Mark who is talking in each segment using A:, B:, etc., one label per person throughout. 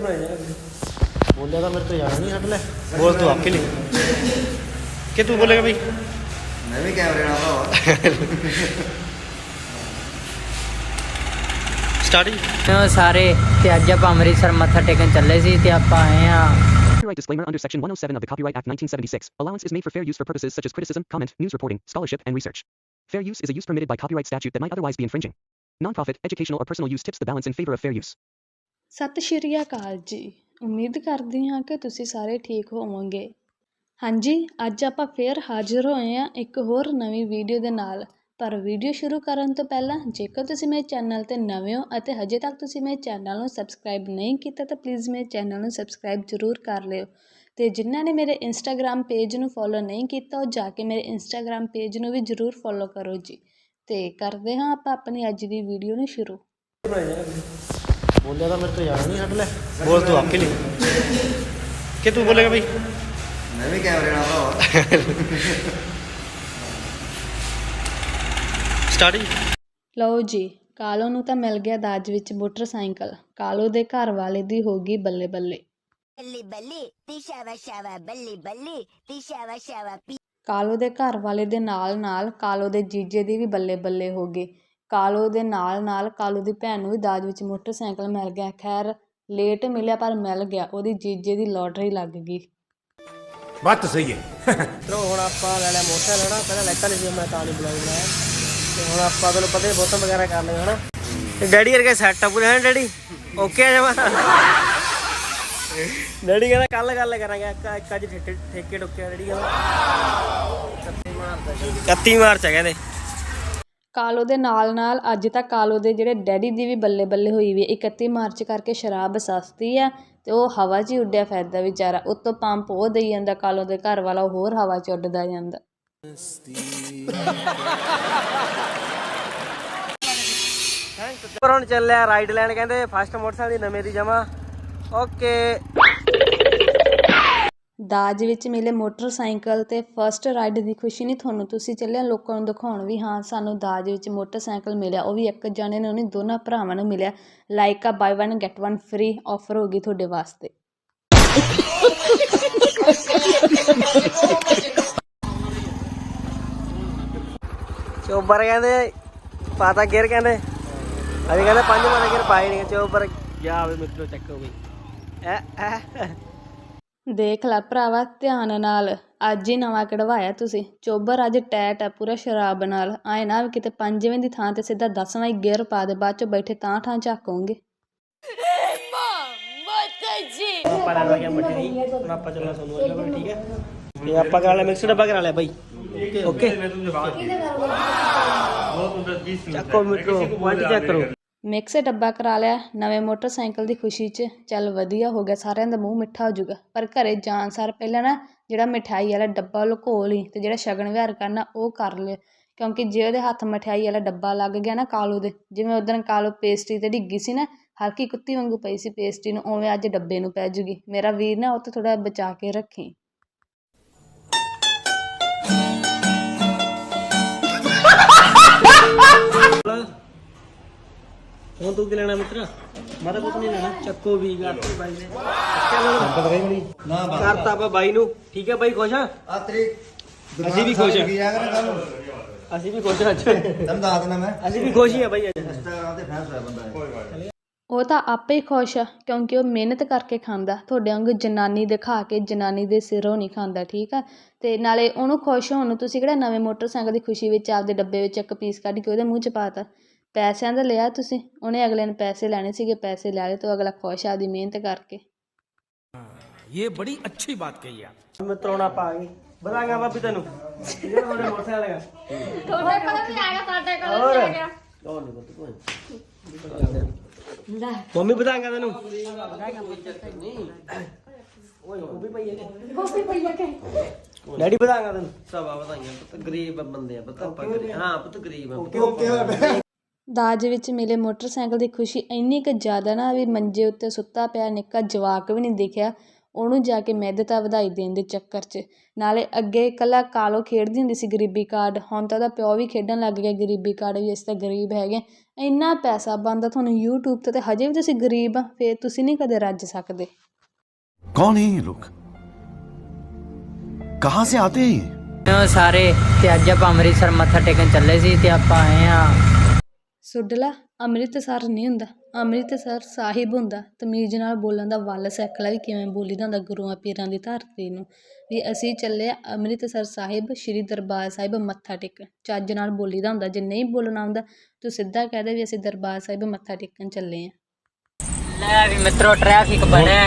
A: ਬੋਲਿਆ ਤਾਂ ਮੇਰੇ ਤੋਂ ਯਾਰ ਨਹੀਂ ਹਟ ਲੈ ਬੋਲ ਤੂੰ ਆਪਕੇ ਲਈ ਕਿ ਤੂੰ ਬੋਲੇਗਾ ਭਾਈ
B: ਮੈਂ ਵੀ ਕੈਮਰੇ ਨਾਲ ਭਰਾਵਾ
A: ਸਟਾਰਟ
C: ਉਹ ਸਾਰੇ ਤੇ ਅੱਜ ਆਪਾਂ ਅੰਮ੍ਰਿਤਸਰ ਮੱਥਾ ਟੇਕਣ ਚੱਲੇ ਸੀ ਤੇ ਆਪਾਂ ਆਏ ਆ
D: Copyright disclaimer under Section 107 of the Copyright Act 1976. Allowance is made for fair use for purposes such as criticism, comment, news reporting, scholarship, and research. Fair use is a use permitted by copyright statute that might otherwise be infringing. Non-profit, educational, or personal use tips the balance in favor of fair use.
E: ਸਤਿ ਸ਼੍ਰੀ ਅਕਾਲ ਜੀ। ਉਮੀਦ ਕਰਦੀ ਹਾਂ ਕਿ ਤੁਸੀਂ ਸਾਰੇ ਠੀਕ ਹੋਵੋਗੇ। ਹਾਂਜੀ, ਅੱਜ ਆਪਾਂ ਫੇਰ ਹਾਜ਼ਰ ਹੋਏ ਹਾਂ ਇੱਕ ਹੋਰ ਨਵੀਂ ਵੀਡੀਓ ਦੇ ਨਾਲ। ਪਰ ਵੀਡੀਓ ਸ਼ੁਰੂ ਕਰਨ ਤੋਂ ਪਹਿਲਾਂ, ਜੇਕਰ ਤੁਸੀਂ ਮੇਰੇ ਚੈਨਲ ਤੇ ਨਵੇਂ ਹੋ ਅਤੇ ਹਜੇ ਤੱਕ ਤੁਸੀਂ ਮੇਰੇ ਚੈਨਲ ਨੂੰ ਸਬਸਕ੍ਰਾਈਬ ਨਹੀਂ ਕੀਤਾ, ਤਾਂ ਪਲੀਜ਼ ਮੇਰੇ ਚੈਨਲ ਨੂੰ ਸਬਸਕ੍ਰਾਈਬ ਜ਼ਰੂਰ ਕਰ ਲਿਓ। ਤੇ ਜਿਨ੍ਹਾਂ ਨੇ ਮੇਰੇ ਇੰਸਟਾਗ੍ਰam ਪੇਜ ਨੂੰ ਫੋਲੋ ਨਹੀਂ ਕੀਤਾ, ਉਹ ਜਾ ਕੇ ਮੇਰੇ ਇੰਸਟਾਗ੍ਰam ਪੇਜ ਨੂੰ ਵੀ ਜ਼ਰੂਰ ਫੋਲੋ ਕਰੋ ਜੀ। ਤੇ ਕਰਦੇ ਹਾਂ ਆਪਾਂ ਆਪਣੀ ਅੱਜ ਦੀ ਵੀਡੀਓ ਨੂੰ ਸ਼ੁਰੂ।
A: ਬੋਲਿਆ ਤਾਂ ਮੇਰੇ ਤੋਂ ਯਾਰ ਨਹੀਂ ਹਟ ਲੈ। ਬੋਲ ਤੂੰ ਆਪਕੇ ਲਈ ਕਿ ਤੂੰ ਬੋਲੇਗਾ ਭਾਈ
B: ਮੈਂ ਵੀ ਕੈਮਰੇ ਨਾਲ ਭਰਾਵਾ।
A: ਸਟਾਰਟ
E: ਲਓ ਜੀ ਕਾਲੋ ਨੂੰ ਤਾਂ ਮਿਲ ਗਿਆ ਦਾਜ ਵਿੱਚ ਮੋਟਰਸਾਈਕਲ। ਕਾਲੋ ਦੇ ਘਰ ਵਾਲੇ ਦੀ ਹੋ ਗਈ ਬੱਲੇ ਬੱਲੇ
F: belly, ti shava shava belly belly, ti shava shava pi.
E: ਕਾਲੋ ਦੇ ਘਰ ਵਾਲੇ ਦੇ ਨਾਲ ਨਾਲ ਕਾਲੋ ਦੇ ਜੀਜੇ ਦੀ ਵੀ ਬੱਲੇ ਬੱਲੇ ਹੋ ਗਈ। ਕਾਲੋ ਦੇ ਨਾਲ ਨਾਲ ਕਾਲੋ ਦੀ ਭੈਣ ਨੂੰ ਵੀ ਦਾਜ ਵਿੱਚ ਮੋਟਰਸਾਈਕਲ ਮਿਲ ਗਿਆ। ਖੈਰ ਲੇਟ ਮਿਲਿਆ ਪਰ ਮਿਲ ਗਿਆ। ਉਹਦੀ ਜੀਜੇ ਦੀ ਲੋਟਰੀ ਲੱਗ ਗਈ।
G: ਬਾਤ ਸਹੀ ਹੈ।
A: ਚਲੋ ਹੁਣ ਆਪਾਂ ਲੈ ਲਿਆ ਮੋਟਰਸਾਈਕਲ ਲੈਣਾ ਪਹਿਲਾਂ ਲਾਈਟਾਂ ਨਹੀਂ ਸੀ ਮੈਂ ਤਾਂ ਨਹੀਂ ਬੁਲਾਈ ਬਣਾਇਆ ਤੇ ਹੁਣ ਆਪਾਂ ਤੁਹਾਨੂੰ ਪਤਾ ਹੀ ਬੋਤਮ ਵਗੈਰਾ ਕਰ ਲਏ ਹਨਾ? ਤੇ ਡੈਡੀ ਵਰਗੇ ਸੈੱਟ ਪੂਰੇ ਹੈ ਡੈਡੀ? ਓਕੇ ਆ ਜਮਾ। ਡੈਡੀ ਕਹਿੰਦਾ ਕੱਲ ਗੱਲ ਕਰਾਂਗੇ ਇੱਕ ਇੱਕ ਅੱਜ ਠੇਕੇ ਠੇਕੇ ਟੁੱਕਿਆ ਡੈਡੀ ਕਹਿੰਦਾ। 31 ਮਾਰਚ ਹੈ ਕਹਿੰਦੇ।
E: ਕਾਲੋ ਦੇ ਨਾਲ ਨਾਲ ਅੱਜ ਤੱਕ ਕਾਲੋ ਦੇ ਜਿਹੜੇ ਡੈਡੀ ਦੀ ਵੀ ਬੱਲੇ ਬੱਲੇ ਹੋਈ ਵੀ ਇਕੱਤੀ ਮਾਰਚ ਕਰਕੇ ਸ਼ਰਾਬ ਸਸਤੀ ਆ ਅਤੇ ਉਹ ਹਵਾ 'ਚ ਹੀ ਉੱਡਿਆ ਫਿਰਦਾ ਵਿਚਾਰਾ, ਉੱਤੋਂ ਪੰਪ ਉਹ ਦੇਈ ਜਾਂਦਾ ਕਾਲੋ ਦੇ ਘਰ ਵਾਲਾ, ਉਹ ਹੋਰ ਹਵਾ 'ਚ ਉੱਡਦਾ ਜਾਂਦਾ।
A: ਪਰ ਹੁਣ ਚੱਲਿਆ ਰਾਈਡ ਲੈਣ, ਕਹਿੰਦੇ ਫਸਟ ਮੋਟਰਸਾਈਕਲ ਦੀ ਨਵੇਂ ਦੀ ਜਮਾ ਓਕੇ।
E: ਦਾਜ ਵਿੱਚ ਮਿਲੇ ਮੋਟਰਸਾਈਕਲ ਤੇ ਫਰਸਟ ਰਾਈਡ ਦੀ ਖੁਸ਼ੀ ਨਹੀਂ ਤੁਹਾਨੂੰ ਤੁਸੀਂ ਚੱਲਿਆ ਲੋਕਾਂ ਨੂੰ ਦਿਖਾਉਣ ਵੀ ਹਾਂ ਸਾਨੂੰ ਦਾਜ ਵਿੱਚ ਮੋਟਰਸਾਈਕਲ ਮਿਲਿਆ ਉਹ ਵੀ ਇੱਕ ਜਾਣੇ ਨੂੰ ਨਹੀਂ ਦੋਨਾਂ ਭਰਾਵਾਂ ਨੂੰ ਮਿਲਿਆ। ਲਾਈਕ ਆ buy one get one free offer ਹੋ ਗਈ ਤੁਹਾਡੇ ਵਾਸਤੇ।
A: ਚੋਬਰ ਕਹਿੰਦੇ ਪਾਤਾ ਗੇਰ ਕਹਿੰਦੇ। ਅਸੀਂ ਕਹਿੰਦੇ ਪੰਜ ਮਾਰੇ ਗੇਰ ਪਾਏ ਨਹੀਂ ਚੋਬਰ। ਗਿਆ ਵੇ ਮਿੱਤਰੋ ਚੱਕੋ ਬਈ ਐ ਐ।
E: ਦੇਖ ਲੈ ਭਰਾਵਾ ਧਿਆਨ ਨਾਲ। ਅੱਜ ਹੀ ਨਵਾਂ ਕਢਵਾਇਆ ਤੁਸੀਂ। ਚੋਬਰ ਅੱਜ ਟੈਟ ਆ ਪੂਰਾ ਸ਼ਰਾਬ ਨਾਲ। ਆਏ ਨਾ ਵੀ ਕਿਤੇ ਪੰਜਵੇਂ ਦੀ ਥਾਂ ਤੇ ਸਿੱਧਾ ਦਸਵਾਂ ਹੀ ਗੇਅਰ ਪਾ ਦੇ ਬਾਅਦ ਚ ਬੈਠੇ ਤਾਂ ਠਾਂ ਝਾਕੋਗੇ।
A: ਆਪਾਂ ਲੈ ਲਿਆ ਮਠਰੀ ਹੁਣ ਆਪਾਂ ਚੱਲਣਾ ਸਾਨੂੰ ਅੱਗੇ ਕੋਲ ਠੀਕ ਹੈ ਤੇ ਆਪਾਂ ਕਰਾ ਲਿਆ ਮਿਕਸ ਡੱਬਾ ਕਰਾ ਲਿਆ ਬਾਈ। ਓਕੇ। ਚੱਕੋ ਮਿੱਤਰੋ ਪੁਆਇੰਟ ਚੈੱਕ ਕਰੋ।
E: ਮਿਕਸ ਡੱਬਾ ਕਰਾ ਲਿਆ, ਨਵੇਂ ਮੋਟਰਸਾਈਕਲ ਦੀ ਖੁਸ਼ੀ 'ਚ। ਚੱਲ ਵਧੀਆ ਹੋ ਗਿਆ, ਸਾਰਿਆਂ ਦਾ ਮੂੰਹ ਮਿੱਠਾ ਹੋ ਜਾਊਗਾ। ਪਰ ਘਰੇ ਜਾਣ ਸਾਰ ਪਹਿਲਾਂ ਨਾ ਜਿਹੜਾ ਮਠਿਆਈ ਵਾਲਾ ਡੱਬਾ ਲੁਕੋ ਲਈ ਅਤੇ ਜਿਹੜਾ ਸ਼ਗਨ ਵਿਹਾਰ ਕਰਨਾ ਉਹ ਕਰ ਲਿਓ। ਕਿਉਂਕਿ ਜੇ ਉਹਦੇ ਹੱਥ ਮਠਿਆਈ ਵਾਲਾ ਡੱਬਾ ਲੱਗ ਗਿਆ ਨਾ ਕਾਲੂ ਦੇ, ਜਿਵੇਂ ਉਦੋਂ ਕਾਲੂ ਪੇਸਟਰੀ ਤੇ ਡਿੱਗੀ ਸੀ ਨਾ, ਹਲਕੀ ਕੁੱਤੀ ਵਾਂਗੂ ਪਈ ਸੀ ਪੇਸਟਰੀ ਨੂੰ, ਉਵੇਂ ਅੱਜ ਡੱਬੇ ਨੂੰ ਪੈ ਜੂਗੀ। ਮੇਰਾ ਵੀਰ ਨਾ ਉਹ ਤੋਂ ਥੋੜਾ ਬਚਾ ਕੇ ਰੱਖੀ।
A: ਹੁਣ ਤੂੰ ਕੀ ਲੈਣਾ ਮਿੱਤਰ? ਮੈਂ ਤਾਂ ਕੁਝ ਨਹੀਂ ਲੈਣਾ। ਚੱਕੋ ਵੀ ਕਰਤੀ ਬਾਈ ਨੇ। ਪਤਾ ਨਹੀਂ
B: ਨਾ ਬਸ।
A: ਕਰਤਾ ਆਪਾਂ ਬਾਈ ਨੂੰ। ਠੀਕ ਹੈ ਬਾਈ ਖੁਸ਼ ਆ?
B: ਆ ਤੇਰੀ
A: ਅਸੀਂ ਵੀ ਖੁਸ਼
B: ਆ। ਕਰੇ ਕੱਲ
A: ਅਸੀਂ ਵੀ ਖੁਸ਼ ਆ ਅੱਜ।
B: ਤੈਨੂੰ ਦੱਸ ਦਿੰਦਾ ਮੈਂ।
A: ਅਸੀਂ ਵੀ ਖੁਸ਼ ਹੀ ਆ ਬਾਈ ਅੱਜ।
B: ਇੰਸਟਾਗ੍ਰਾਮ ਤੇ ਫੈਂਸ ਹੋਇਆ ਬੰਦਾ ਇਹ।
E: ਉਹ ਤਾਂ ਆਪੇ ਹੀ ਖੁਸ਼ ਆ ਕਿਉਂਕਿ ਉਹ ਮਿਹਨਤ ਕਰਕੇ ਖਾਂਦਾ। ਤੁਹਾਡੇ ਵਾਂਗੂ ਜਨਾਨੀ ਦਿਖਾ ਕੇ ਜਨਾਨੀ ਦੇ ਸਿਰੋਂ ਨਹੀਂ ਖਾਂਦਾ ਠੀਕ ਆ? ਤੇ ਨਾਲੇ ਉਹਨੂੰ ਖੁਸ਼ ਹੋਣ ਨੂੰ ਤੁਸੀਂ ਕਿਹੜਾ ਨਵੇਂ ਮੋਟਰਸਾਈਕਲ ਦੀ ਖੁਸ਼ੀ ਵਿੱਚ ਆਪਦੇ ਡੱਬੇ ਵਿੱਚ ਇੱਕ ਪੀਸ ਕੱਢ ਕੇ ਉਹਦੇ ਮੂੰਹ 'ਚ ਪਾਤਾ ਪੈਸਿਆਂ ਦਾ ਲਿਆ ਤੁਸੀਂ? ਉਹਨੇ ਅਗਲੇ ਨੇ ਪੈਸੇ ਲੈਣੇ ਸੀਗੇ ਪੈਸੇ ਲੈ ਲਏ ਤਾਂ ਅਗਲਾ ਖੁਸ਼ ਆ ਦੀ ਮਿਹਨਤ ਕਰਕੇ।
G: ਇਹ ਬੜੀ ਅੱਛੀ ਬਾਤ ਕਹੀ ਆਪ
A: ਮਿੱਤਰ ਹੁਣ ਆਪਾਂ ਆ ਗਏ ਬਤਾਂਗਾ ਬਾਬੀ ਤੈਨੂੰ। ਜਿਹੜਾ ਤੁਹਾਡੇ ਮੋਟਰਸਾਈਕਲ ਹੈਗਾ।
H: ਤੁਹਾਡੇ ਕੋਲ ਵੀ ਆ ਗਿਆ ਸਾਡੇ ਕੋਲ ਵੀ ਆ ਗਿਆ
A: ਹੋਰ ਨਹੀਂ ਪੁੱਤ ਕੋਈ ਮੰਮੀ ਬਤਾਂਗਾ ਤੈਨੂੰ। ਓਏ ਉਹ ਵੀ ਪਈ ਹੈ
H: ਉਹ ਵੀ ਪਈ ਕੇ।
A: ਡੈਡੀ ਬਤਾਂਗਾ ਤੈਨੂੰ। ਸਭ ਆ ਬਤਾਈਆਂ ਪੁੱਤ ਗਰੀਬ ਬੰਦੇ ਆ ਪੁੱਤ ਆਪਾਂ ਗਰੀਬ ਹਾਂ ਪੁੱਤ ਗਰੀਬ ਆ।
E: ਦਾਜ ਵਿੱਚ ਮਿਲੇ ਮੋਟਰਸਾਈਕਲ ਦੀ ਖੁਸ਼ੀ ਇੰਨੀ ਕੁ ਜ਼ਿਆਦਾ ਨਾ ਵੀ ਮੰਜੇ ਉੱਤੇ ਸੁੱਤਾ ਪਿਆ ਨਿੱਕਾ ਜਵਾਕ ਵੀ ਨਹੀਂ ਦਿਖਿਆ। ਉਹਨੂੰ ਜਾ ਕੇ ਮਿੱਧਤਾ ਵਧਾਈ ਦੇਣ ਦੇ ਚੱਕਰ 'ਚ। ਨਾਲੇ ਅੱਗੇ ਇਕੱਲਾ ਕਾਲੋ ਖੇਡਦੀ ਹੁੰਦੀ ਸੀ ਗਰੀਬੀ ਕਾਰਡ। ਹੁਣ ਤਾਂ ਉਹਦਾ ਪਿਓ ਵੀ ਖੇਡਣ ਲੱਗ ਗਿਆ ਗਰੀਬੀ ਕਾਰਡ ਵੀ ਅਸੀਂ ਤਾਂ ਗਰੀਬ ਹੈਗੇ। ਇੰਨਾ ਪੈਸਾ ਬਣਦਾ ਤੁਹਾਨੂੰ ਯੂਟਿਊਬ ਤੇ ਤੇ ਹਜੇ ਵੀ ਤੁਸੀਂ ਗਰੀਬ ਆ ਫੇਰ ਤੁਸੀਂ ਨਹੀਂ ਕਦੇ ਰੱਜ ਸਕਦੇ।
G: ਕੌਣ ਹੈ ਇਹ ਲੋਕ? ਕਹਾਂ ਸੇ ਆਤੇ
C: ਹੈ ਸਾਰੇ ਤੇ ਅੱਜ ਆਪਾਂ ਅੰਮ੍ਰਿਤਸਰ ਮੱਥਾ ਟੇਕਣ ਚੱਲੇ ਸੀ ਤੇ ਆਪਾਂ ਆਏ ਆ
E: ਸੁੱਡਲਾ ਅੰਮ੍ਰਿਤਸਰ ਨਹੀਂ ਹੁੰਦਾ। ਅੰਮ੍ਰਿਤਸਰ ਸਾਹਿਬ ਹੁੰਦਾ। ਤਮੀਜ਼ ਨਾਲ ਬੋਲਣ ਦਾ ਵੱਲ ਸਿੱਖ ਲੈ ਵੀ ਕਿਵੇਂ ਬੋਲੀਦਾ ਹੁੰਦਾ ਗੁਰੂਆਂ ਪੀਰਾਂ ਦੀ ਧਰਤੀ ਨੂੰ। ਵੀ ਅਸੀਂ ਚੱਲੇ ਆ ਅੰਮ੍ਰਿਤਸਰ ਸਾਹਿਬ ਸ਼੍ਰੀ ਦਰਬਾਰ ਸਾਹਿਬ ਮੱਥਾ ਟੇਕਣ। ਚੱਜ ਨਾਲ ਬੋਲੀਦਾ ਹੁੰਦਾ ਜੇ ਨਹੀਂ ਬੋਲਣਾ ਆਉਂਦਾ ਤੂੰ ਸਿੱਧਾ ਕਹਿ ਦੇ ਵੀ ਅਸੀਂ ਦਰਬਾਰ ਸਾਹਿਬ ਮੱਥਾ ਟੇਕਣ ਚੱਲੇ ਆ।
C: ਲੈ ਵੀ ਮਿੱਤਰੋ ਟ੍ਰੈਫਿਕ ਬੜਾ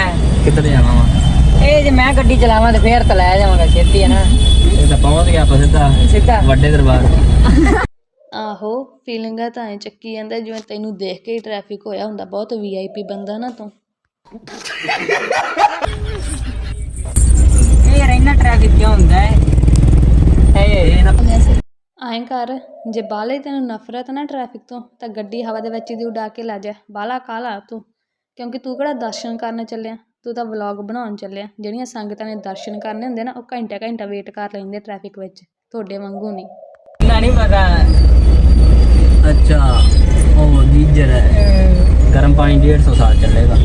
C: ਕਿੱਧਰ ਜਾਣਾ ਵਾ? ਇਹ ਜੇ ਮੈਂ ਗੱਡੀ ਚਲਾਵਾਂ ਤੇ ਫੇਰ ਤਾਂ ਲੈ ਜਾਵਾਂਗਾ ਛੇਤੀ ਹੈ ਨਾ। ਇਹ ਤਾਂ ਪਹੁੰਚ ਗਿਆ ਆਪਾਂ ਸਿੱਧਾ। ਸਿੱਧਾ। ਵੱਡੇ ਦਰਬਾਰ।
E: ਆਹੋ ਫੀਲਿੰਗਾਂ ਤਾਂ ਐ ਚੱਕੀ ਜਾਂਦਾ ਜਿਵੇਂ ਤੈਨੂੰ ਦੇਖ ਕੇ ਹੀ ਟ੍ਰੈਫਿਕ ਹੋਇਆ ਹੁੰਦਾ ਬਹੁਤ ਵੀਆਈਪੀ ਬੰਦਾ ਨਾ ਤੂੰ।
C: ਇਹ ਯਾਰ ਇੰਨਾ ਟ੍ਰੈਫਿਕ ਕਿਉਂ ਹੁੰਦਾ ਹੈ? ਇਹ ਇਹ ਨਾ
E: ਐਂ ਕਰ ਜੇ ਬਾਹਲੇ ਤੈਨੂੰ ਨਫ਼ਰਤ ਨਾ ਟ੍ਰੈਫਿਕ ਤੋਂ ਤਾਂ ਗੱਡੀ ਹਵਾ ਦੇ ਵਿੱਚ ਦੀ ਉਡਾ ਕੇ ਲੈ ਜਾ ਬਾਹਲਾ ਕਾਲਾ ਤੂੰ। ਕਿਉਂਕਿ ਤੂੰ ਕਿਹੜਾ ਦਰਸ਼ਨ ਕਰਨ ਚੱਲਿਆ? ਤੂੰ ਤਾਂ ਵਲੌਗ ਬਣਾਉਣ ਚੱਲਿਆ। ਜਿਹੜੀਆਂ ਸੰਗਤਾਂ ਨੇ ਦਰਸ਼ਨ ਕਰਨੇ ਹੁੰਦੇ ਨਾ ਉਹ ਘੰਟਾ ਘੰਟਾ ਵੇਟ ਕਰ ਲੈਂਦੇ ਟ੍ਰੈਫਿਕ ਵਿੱਚ ਤੁਹਾਡੇ ਵਾਂਗੂ ਨਹੀਂ।
C: ਨਾ ਨਹੀਂ ਪਤਾ। ਅੱਛਾ ਉਹ ਗੀਜਰ ਹੈ। ਗਰਮ ਪਾਣੀ 150 ਸਾਲ ਚੱਲੇਗਾ।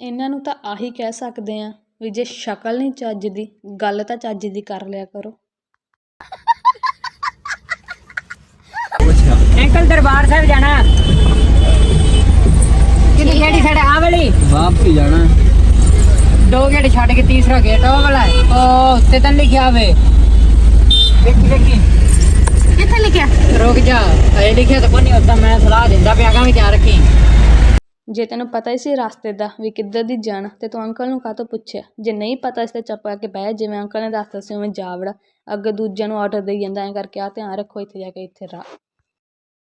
E: ਇਹਨਾਂ ਨੂੰ ਤਾਂ ਆਹੀ ਕਹਿ ਸਕਦੇ ਆ ਵੀ ਜੇ ਸ਼ਕਲ ਨਹੀਂ ਚੱਜ ਦੀ ਗੱਲ ਤਾਂ ਚੱਜ ਦੀ ਕਰ ਲਿਆ ਕਰੋ।
C: ਅੰਕਲ ਦਰਬਾਰ ਸਾਹਿਬ ਜਾਣਾ। ਕਿਹੜੀ ਕਿਹੜੀ ਸਾਈਡ ਆ ਵਾਲੀ? ਵਾਪਸੀ ਜਾਣਾ। ਦੋ ਗੇਟ ਛੱਡ ਕੇ ਤੀਸਰਾ ਗੇਟ ਉਹ ਵਾਲਾ ਹੈ। ਉਹ ਉੱਤੇ ਤਾਂ ਲਿਖਿਆ ਹੋਵੇ। ਵੇਖੀ ਵੇਖੀ।
H: ਕਿੱਥੇ ਲਿਖਿਆ
C: ਰੁਕ ਜਾ ਇਹ ਲਿਖਿਆ ਤਾਂ ਕੋਈ ਉਦਾਂ ਮੈਂ ਸਲਾਹ ਦਿੰਦਾ ਪਿਆ ਗਾ ਵੀ ਧਿਆਨ ਰੱਖੀ
E: ਜੇ ਤੈਨੂੰ ਪਤਾ ਹੀ ਸੀ ਰਸਤੇ ਦਾ ਵੀ ਕਿੱਧਰ ਦੀ ਜਾਣਾ ਤੇ ਤੂੰ ਅੰਕਲ ਨੂੰ ਕਾਹਤੋਂ ਪੁੱਛਿਆ ਜੇ ਨਹੀਂ ਪਤਾ ਸੀ ਤੇ ਚੁੱਪ ਕਰਕੇ ਬਹਿ ਜਿਵੇਂ ਅੰਕਲ ਨੇ ਦੱਸਤਾ ਸੀ ਉਵੇਂ ਜਾ ਵੜਾ ਅੱਗੇ ਦੂਜਿਆਂ ਨੂੰ ਆਰਡਰ ਦੇਈ ਜਾਂਦਾ ਐਂ ਕਰਕੇ ਆ ਧਿਆਨ ਰੱਖੋ ਇੱਥੇ ਜਾ ਕੇ ਇੱਥੇ ਰਾ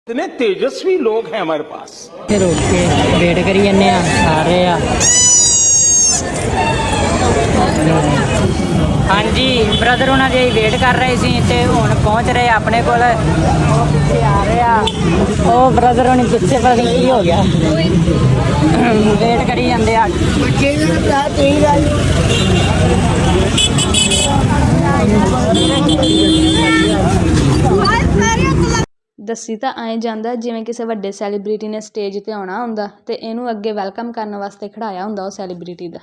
G: इतने तेजस्वी लोग हैं हमारे पास
C: ਤੇ ਰੁਕ ਕੇ ਵੇਟ ਕਰੀ ਜੰਨੇ ਆ ਸਾਰੇ ਆ ਹਾਂਜੀ ਬ੍ਰਦਰ ਉਹਨਾਂ ਦੇ ਵੇਟ ਕਰ ਰਹੇ ਸੀ ਤੇ ਹੁਣ ਪਹੁੰਚ ਰਹੇ ਆਪਣੇ ਕੋਲ। ਤੇ ਆ ਰਹੇ ਉਹ ਬ੍ਰਦਰ ਉਹਨੇ ਪਿੱਛੇ ਪਤਾ ਨਹੀਂ ਕੀ ਹੋ ਗਿਆ। ਵੇਟ ਕਰੀ ਜਾਂਦੇ ਆ।
E: ਦੱਸੀ ਤਾਂ ਐਂ ਜਾਂਦਾ, ਜਿਵੇਂ ਕਿਸੇ ਵੱਡੇ ਸੈਲੀਬ੍ਰਿਟੀ ਨੇ ਸਟੇਜ ਤੇ ਆਉਣਾ ਹੁੰਦਾ ਤੇ ਇਹਨੂੰ ਅੱਗੇ ਵੈਲਕਮ ਕਰਨ ਵਾਸਤੇ ਖੜਾਇਆ ਹੁੰਦਾ ਉਹ ਸੈਲੀਬ੍ਰਿਟੀ ਦਾ।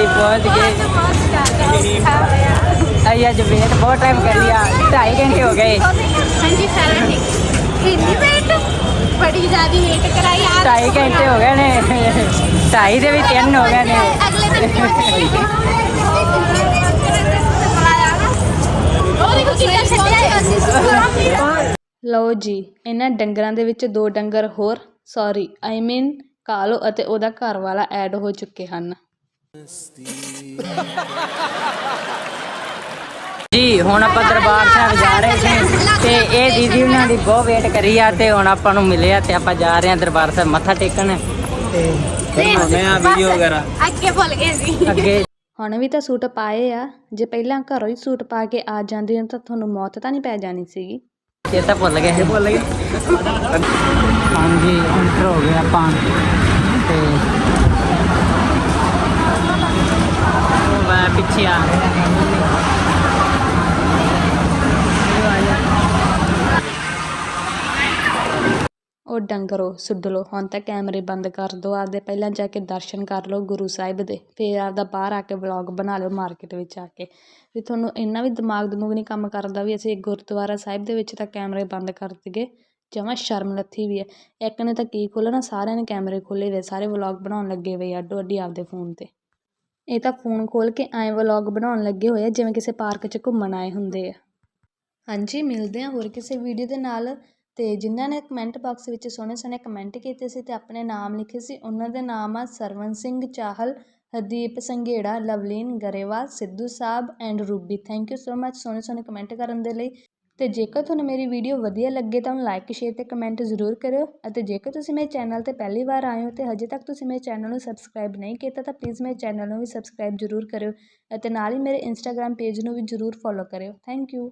C: ਆਈ ਪਹੁੰਚ ਗਏ। ਆਈ ਅੱਜ ਵੇਟ ਬਹੁਤ ਟਾਈਮ ਕਰ ਲਿਆ। 2.5 ਘੰਟੇ ਹੋ ਗਏ।
H: ਹਾਂਜੀ ਸਾਰਾ ਠੀਕ। ਇੰਨੀ ਵੇਟ ਬੜੀ ਜ਼ਿਆਦਾ ਵੇਟ ਕਰਾਈ ਆ।
C: 2.5 ਘੰਟੇ ਹੋ ਗਏ ਨੇ। 2.5 ਦੇ ਵੀ 3 ਹੋ ਗਏ ਨੇ।
H: ਅਗਲੇ ਦਿਨ ਉਹ ਦੇਖੋ ਕਿੰਨਾ ਛੱਡਿਆ ਅਸੀਂ
E: ਲਓ ਜੀ ਇਹਨਾਂ ਡੰਗਰਾਂ ਦੇ ਵਿੱਚ ਦੋ ਡੰਗਰ ਹੋਰ। ਸੌਰੀ ਆਈ ਮੀਨ ਕਾਲੋ ਅਤੇ ਉਹਦਾ ਘਰ ਵਾਲਾ ਐਡ ਹੋ ਚੁੱਕੇ ਹਨ।
C: ਜੀ ਹੁਣ ਆਪਾਂ ਦਰਬਾਰ ਸਾਹਿਬ ਜਾ ਰਹੇ ਸੀ ਤੇ ਇਹ ਦੀਦੀ ਉਹਨਾਂ ਦੀ ਬਹੁਤ ਵੇਟ ਕਰੀ ਆ ਤੇ ਹੁਣ ਆਪਾਂ ਨੂੰ ਮਿਲਿਆ ਤੇ ਆਪਾਂ ਜਾ ਰਹੇ ਹਾਂ ਦਰਬਾਰ ਸਾਹਿਬ ਮੱਥਾ ਟੇਕਣ। ਤੇ ਬਣਾਉਂਦੇ ਆ ਵੀਡੀਓ ਵਗੈਰਾ।
H: ਅੱਗੇ ਭੁੱਲ ਗਏ ਸੀ।
C: ਅੱਗੇ।
E: ਹੁਣ ਵੀ ਤਾਂ ਸੂਟ ਪਾਏ ਆ ਜੇ ਪਹਿਲਾਂ ਘਰੋਂ ਹੀ ਸੂਟ ਪਾ ਕੇ ਆ ਜਾਂਦੇ ਹੋ ਤਾਂ ਤੁਹਾਨੂੰ ਮੌਤ ਤਾਂ ਨਹੀਂ ਪੈ ਜਾਣੀ ਸੀਗੀ।
C: ਇਹ ਤਾਂ ਭੁੱਲ ਗਏ। ਭੁੱਲ ਗਏ। ਹਾਂਜੀ ਐਂਟਰ ਹੋ ਗਏ ਆਪਾਂ। ਤੇ ਉਹ ਮੈਂ ਪਿੱਛੇ ਆ
E: ਉਹ ਡੰਗਰੋ ਸੁੱਡ ਲੋ ਹੁਣ ਤਾਂ ਕੈਮਰੇ ਬੰਦ ਕਰ ਦਿਓ ਆਪਦੇ ਪਹਿਲਾਂ ਜਾ ਕੇ ਦਰਸ਼ਨ ਕਰ ਲਓ ਗੁਰੂ ਸਾਹਿਬ ਦੇ, ਫਿਰ ਆਪਦਾ ਬਾਹਰ ਆ ਕੇ ਵਲੌਗ ਬਣਾ ਲਓ ਮਾਰਕੀਟ ਵਿੱਚ ਆ ਕੇ। ਵੀ ਤੁਹਾਨੂੰ ਇੰਨਾ ਵੀ ਦਿਮਾਗ ਦਮੂਗ ਨਹੀਂ ਕੰਮ ਕਰਦਾ ਵੀ ਅਸੀਂ ਗੁਰਦੁਆਰਾ ਸਾਹਿਬ ਦੇ ਵਿੱਚ ਤਾਂ ਕੈਮਰੇ ਬੰਦ ਕਰ ਦਈਏ, ਜਮਾ ਸ਼ਰਮ ਲੱਥੀ ਵੀ ਹੈ। ਇੱਕ ਨੇ ਤਾਂ ਕੀ ਖੋਲ੍ਹਣਾ, ਸਾਰਿਆਂ ਨੇ ਕੈਮਰੇ ਖੋਲ੍ਹੇ ਵੇ, ਸਾਰੇ ਵਲੌਗ ਬਣਾਉਣ ਲੱਗੇ ਵੇ ਅੱਡੋ ਅੱਡੀ ਆਪਦੇ ਫੋਨ 'ਤੇ। ਇਹ ਤਾਂ ਫੋਨ ਖੋਲ੍ਹ ਕੇ ਐਂ ਵਲੌਗ ਬਣਾਉਣ ਲੱਗੇ ਹੋਏ ਆ, ਜਿਵੇਂ ਕਿਸੇ ਪਾਰਕ 'ਚ ਘੁੰਮਣ ਆਏ ਹੁੰਦੇ ਆ। ਹਾਂਜੀ, ਮਿਲਦੇ ਹਾਂ ਹੋਰ ਕਿਸੇ ਵੀਡੀਓ ਦੇ ਨਾਲ। ਅਤੇ ਜਿਨ੍ਹਾਂ ਨੇ ਕਮੈਂਟ ਬਾਕਸ ਵਿੱਚ ਸੋਹਣੇ ਸੋਹਣੇ ਕਮੈਂਟ ਕੀਤੇ ਸੀ ਅਤੇ ਆਪਣੇ ਨਾਮ ਲਿਖੇ ਸੀ, ਉਹਨਾਂ ਦੇ ਨਾਮ ਆ Sarwan Singh Chahal, Hardeep Sanghera, Lovleen Grewal, Sidhu Sahib and Ruby. Thank you so much ਸੋਹਣੇ ਸੋਹਣੇ ਕਮੈਂਟ ਕਰਨ ਦੇ ਲਈ। ਅਤੇ ਜੇਕਰ ਤੁਹਾਨੂੰ ਮੇਰੀ ਵੀਡੀਓ ਵਧੀਆ ਲੱਗੇ ਤਾਂ ਉਹਨੂੰ ਲਾਈਕ ਸ਼ੇਅਰ ਅਤੇ ਕਮੈਂਟ ਜ਼ਰੂਰ ਕਰਿਓ ਅਤੇ ਜੇਕਰ ਤੁਸੀਂ ਮੇਰੇ ਚੈਨਲ ਤੇ ਪਹਿਲੀ ਵਾਰ ਆਏ ਹੋ ਅਤੇ ਹਜੇ ਤੱਕ ਤੁਸੀਂ ਮੇਰੇ ਚੈਨਲ ਨੂੰ ਸਬਸਕ੍ਰਾਈਬ ਨਹੀਂ ਕੀਤਾ ਤਾਂ ਪਲੀਜ਼ ਮੇਰੇ ਚੈਨਲ ਨੂੰ ਵੀ ਸਬਸਕ੍ਰਾਈਬ ਜ਼ਰੂਰ ਕਰਿਓ ਅਤੇ ਨਾਲ ਹੀ ਮੇਰੇ ਇੰਸਟਾਗ੍ਰਾਮ ਪੇਜ ਨੂੰ ਵੀ ਜ਼ਰੂਰ ਫੋਲੋ ਕਰਿਓ। Thank you